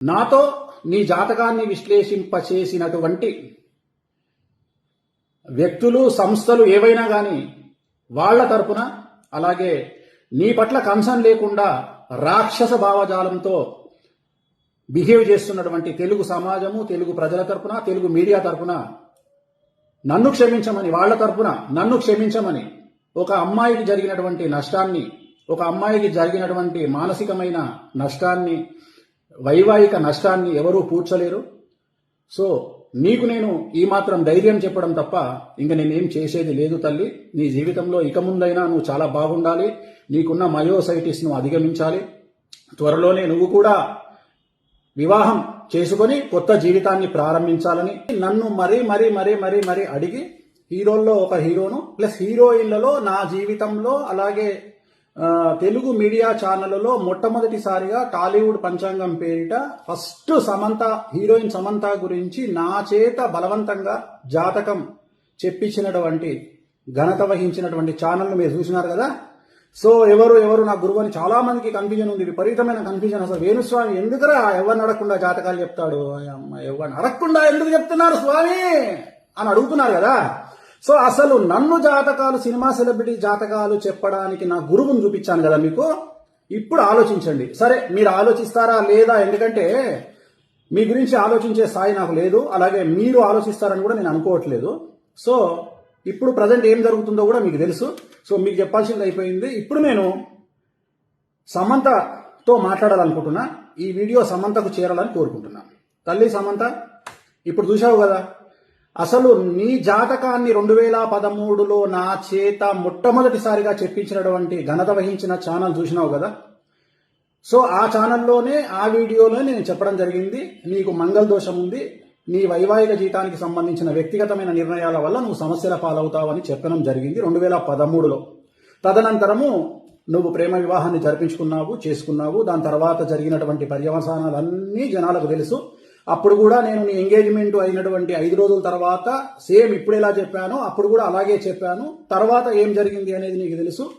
నాతో నీ జాతకాన్ని విశ్లేషింపచేసినటువంటి వ్యక్తులు సంస్థలు ఏవైనా కానీ వాళ్ళ తరపున అలాగే నీ పట్ల కన్సర్న్ లేకుండా రాక్షస భావజాలంతో బిహేవ్ చేస్తున్నటువంటి తెలుగు సమాజము తెలుగు ప్రజల తరపున తెలుగు మీడియా తరపున నన్ను క్షమించమని వాళ్ళ తరపున నన్ను క్షమించమని ఒక అమ్మాయికి జరిగినటువంటి నష్టాన్ని ఒక అమ్మాయికి జరిగినటువంటి మానసికమైన నష్టాన్ని వైవాహిక నష్టాన్ని ఎవరూ పూడ్చలేరు. సో నీకు నేను ఈ మాత్రం ధైర్యం చెప్పడం తప్ప ఇంక నేనేం చేసేది లేదు తల్లి. నీ జీవితంలో ఇక ముందైనా నువ్వు చాలా బాగుండాలి. నీకున్న మయోసైటిస్ను అధిగమించాలి. త్వరలోనే నువ్వు కూడా వివాహం చేసుకొని కొత్త జీవితాన్ని ప్రారంభించాలని నన్ను మరీ మరీ మరీ మరీ మరీ అడిగి హీరోల్లో ఒక హీరోను ప్లస్ హీరోయిన్లలో నా జీవితంలో అలాగే తెలుగు మీడియా ఛానళ్ళలో మొట్టమొదటిసారిగా టాలీవుడ్ పంచాంగం పేరిట ఫస్ట్ సమంత హీరోయిన్ సమంత గురించి నా చేత బలవంతంగా జాతకం చెప్పించినటువంటి ఘనత వహించినటువంటి ఛానల్ను మీరు చూసినారు కదా? సో ఎవరు ఎవరు నా గురువు అని చాలా మందికి కన్ఫ్యూజన్ ఉంది. విపరీతమైన కన్ఫ్యూజన్ అసలు. వేణుస్వామి ఎందుకురా ఎవరిని అడగకుండా జాతకాలు చెప్తాడు? అమ్మ ఎవరిని అడగకుండా ఎందుకు చెప్తున్నారు స్వామి? అని అడుగుతున్నారు కదా? సో అసలు నన్ను జాతకాలు సినిమా సెలబ్రిటీ జాతకాలు చెప్పడానికి నా గురువును చూపించాను కదా మీకు? ఇప్పుడు ఆలోచించండి. సరే మీరు ఆలోచిస్తారా లేదా? ఎందుకంటే మీ గురించి ఆలోచించే స్థాయి నాకు లేదు. అలాగే మీరు ఆలోచిస్తారని కూడా నేను అనుకోవట్లేదు. సో ఇప్పుడు ప్రజెంట్ ఏం జరుగుతుందో కూడా మీకు తెలుసు. సో మీకు చెప్పాల్సింది అయిపోయింది. ఇప్పుడు నేను సమంతతో మాట్లాడాలనుకుంటున్నా. ఈ వీడియో సమంతకు చేరాలని కోరుకుంటున్నా. తల్లి సమంత ఇప్పుడు చూసావు కదా? అసలు నీ జాతకాన్ని రెండు వేల పదమూడులో నా చేత మొట్టమొదటిసారిగా చెప్పించినటువంటి ఘనత వహించిన ఛానల్ చూసినావు కదా? సో ఆ ఛానల్లోనే ఆ వీడియోలో నేను చెప్పడం జరిగింది. నీకు మంగళ దోషం ఉంది. నీ వైవాహిక జీతానికి సంబంధించిన వ్యక్తిగతమైన నిర్ణయాల వల్ల నువ్వు సమస్యల పాలవుతావని చెప్పడం జరిగింది రెండు వేల పదమూడులో. తదనంతరము నువ్వు ప్రేమ వివాహాన్ని జరిపించుకున్నావు చేసుకున్నావు. దాని తర్వాత జరిగినటువంటి పర్యవసానాలన్నీ జనాలకు తెలుసు. అప్పుడు కూడా నేను నీ ఎంగేజ్మెంట్ అయినటువంటి ఐదు రోజుల తర్వాత సేమ్ ఇప్పుడు ఎలా చెప్పానో అప్పుడు కూడా అలాగే చెప్పాను. తర్వాత ఏం జరిగింది అనేది నీకు తెలుసు.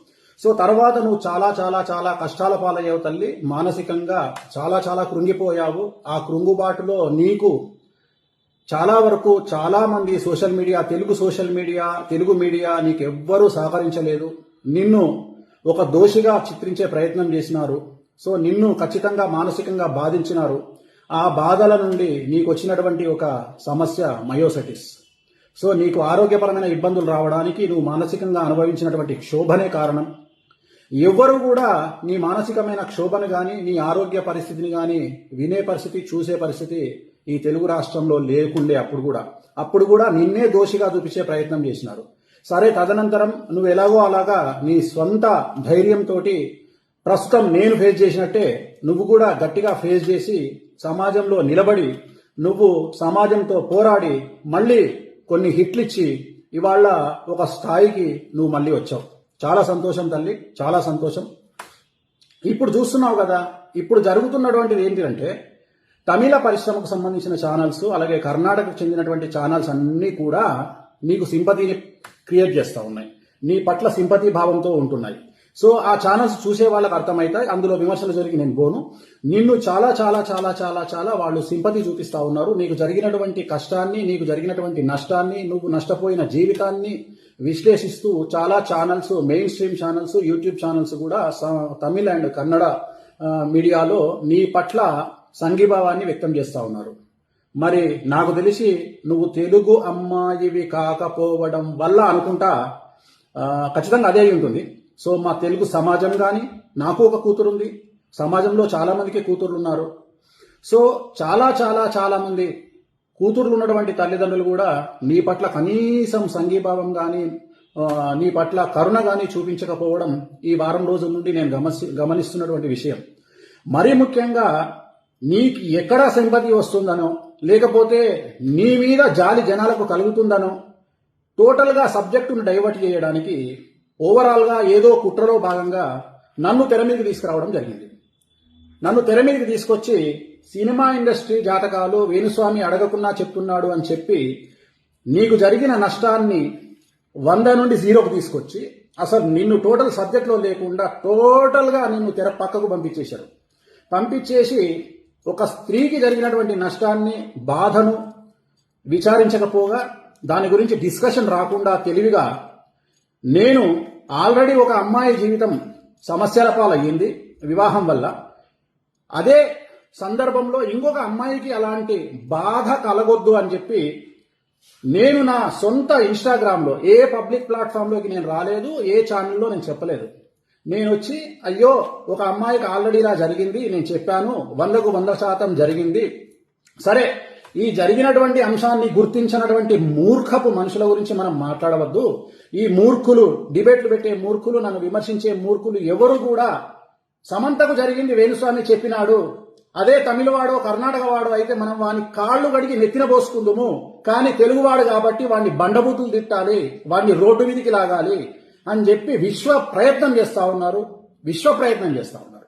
సో తర్వాత నువ్వు చాలా చాలా చాలా కష్టాల పాలయ్యావు తల్లి. మానసికంగా చాలా చాలా కృంగిపోయావు. ఆ కృంగుబాటులో నీకు చాలా వరకు చాలా మంది social media Telugu social media Telugu media నీకు ఎవ్వరూ సహకరించలేదు. నిన్ను ఒక దోషిగా చిత్రించే ప్రయత్నం చేసినారు. సో నిన్ను ఖచ్చితంగా మానసికంగా బాధించినారు. ఆ బాధల నుండి నీకు వచ్చినటువంటి ఒక సమస్య మయోసటిస్. సో నీకు ఆరోగ్యపరమైన ఇబ్బందులు రావడానికి నువ్వు మానసికంగా అనుభవించినటువంటి క్షోభనే కారణం. ఎవ్వరు కూడా నీ మానసికమైన క్షోభను కానీ నీ ఆరోగ్య పరిస్థితిని కానీ వినే పరిస్థితి చూసే పరిస్థితి ఈ తెలుగు రాష్ట్రంలో లేకుండే అప్పుడు కూడా. అప్పుడు కూడా నిన్నే దోషిగా చూపించే ప్రయత్నం చేసినారు. సరే తదనంతరం నువ్వు ఎలాగో అలాగా నీ స్వంత ధైర్యంతో ప్రస్తుతం నేను ఫేస్ చేసినట్టే నువ్వు కూడా గట్టిగా ఫేస్ చేసి సమాజంలో నిలబడి నువ్వు సమాజంతో పోరాడి మళ్ళీ కొన్ని హిట్లు ఇచ్చి ఇవాళ ఒక స్థాయికి నువ్వు మళ్ళీ వచ్చావు. చాలా సంతోషం తల్లి చాలా సంతోషం. ఇప్పుడు చూస్తున్నావు కదా ఇప్పుడు జరుగుతున్నటువంటిది ఏంటంటే తమిళ పరిశ్రమకు సంబంధించిన ఛానల్స్ అలాగే కర్ణాటకకు చెందినటువంటి ఛానల్స్ అన్నీ కూడా నీకు సింపతిని క్రియేట్ చేస్తూ ఉన్నాయి. నీ పట్ల సింపతి భావంతో ఉంటున్నాయి. సో ఆ ఛానల్స్ చూసే వాళ్ళకి అర్థమవుతాయి అందులో విమర్శలు జరిగి నేను పోను. నిన్ను చాలా చాలా చాలా చాలా చాలా వాళ్ళు సింపతి చూపిస్తా ఉన్నారు. నీకు జరిగినటువంటి కష్టాన్ని నీకు జరిగినటువంటి నష్టాన్ని నువ్వు నష్టపోయిన జీవితాన్ని విశ్లేషిస్తూ చాలా channels mainstream channels YouTube channels కూడా తమిళ అండ్ కన్నడ మీడియాలో నీ పట్ల సంఘీభావాన్ని వ్యక్తం చేస్తా ఉన్నారు. మరి నాకు తెలిసి నువ్వు తెలుగు అమ్మాయివి కాకపోవడం వల్ల అనుకుంటా ఖచ్చితంగా అదే అయి ఉంటుంది. సో మా తెలుగు సమాజం కానీ నాకు ఒక కూతురు ఉంది సమాజంలో చాలామందికి కూతుర్లు ఉన్నారు సో చాలా చాలా చాలామంది కూతుర్లు ఉన్నటువంటి తల్లిదండ్రులు కూడా నీ పట్ల కనీసం సంఘీభావం కానీ నీ పట్ల కరుణ కానీ చూపించకపోవడం ఈ వారం రోజుల నుండి నేను గమని గమనిస్తున్నటువంటి విషయం. మరీ ముఖ్యంగా నీకు ఎక్కడ సింపతి వస్తుందనో లేకపోతే నీ మీద జాలి జనాలకు కలుగుతుందనో టోటల్గా సబ్జెక్టును డైవర్ట్ చేయడానికి ఓవరాల్గా ఏదో కుట్రలో భాగంగా నన్ను తెర మీదకి తీసుకురావడం జరిగింది. నన్ను తెర మీదకి తీసుకొచ్చి సినిమా ఇండస్ట్రీ జాతకాలు వేణుస్వామి అడగకున్నా చెప్తున్నాడు అని చెప్పి నీకు జరిగిన నష్టాన్ని వంద నుండి జీరోకు తీసుకొచ్చి అసలు నిన్ను టోటల్ సబ్జెక్ట్లో లేకుండా టోటల్గా నిన్ను తెర పక్కకు పంపించేశారు. పంపించేసి ఒక స్త్రీకి జరిగినటువంటి నష్టాన్ని బాధను విచారించకపోగా దాని గురించి డిస్కషన్ రాకుండా తెలివిగా నేను ఆల్రెడీ ఒక అమ్మాయి జీవితం సమస్యల పాలయ్యింది వివాహం వల్ల. అదే సందర్భంలో ఇంకొక అమ్మాయికి అలాంటి బాధ కలగొద్దు అని చెప్పి నేను నా సొంత ఇన్స్టాగ్రామ్లో ఏ పబ్లిక్ ప్లాట్ఫామ్లోకి నేను రాలేదు ఏ ఛానల్లో నేను చెప్పలేదు. నేను వచ్చి అయ్యో ఒక అమ్మాయికి ఆల్రెడీ ఇలా జరిగింది నేను చెప్పాను వందకు వంద శాతం జరిగింది. సరే ఈ జరిగినటువంటి అంశాన్ని గుర్తించినటువంటి మూర్ఖపు మనుషుల గురించి మనం మాట్లాడవద్దు. ఈ మూర్ఖులు డిబేట్లు పెట్టే మూర్ఖులు నన్ను విమర్శించే మూర్ఖులు ఎవరు కూడా సమంతకు జరిగింది వేణుస్వామి చెప్పినాడు. అదే తమిళవాడో కర్ణాటక వాడో అయితే మనం వాని కాళ్ళు గడిగి నెత్తిన పోసుకుందుము. కానీ తెలుగువాడు కాబట్టి వాడిని బండబూతులు తిట్టాలి వాడిని రోడ్డు మీదకి లాగాలి అని చెప్పి విశ్వ ప్రయత్నం చేస్తా ఉన్నారు. విశ్వ ప్రయత్నం చేస్తా ఉన్నారు.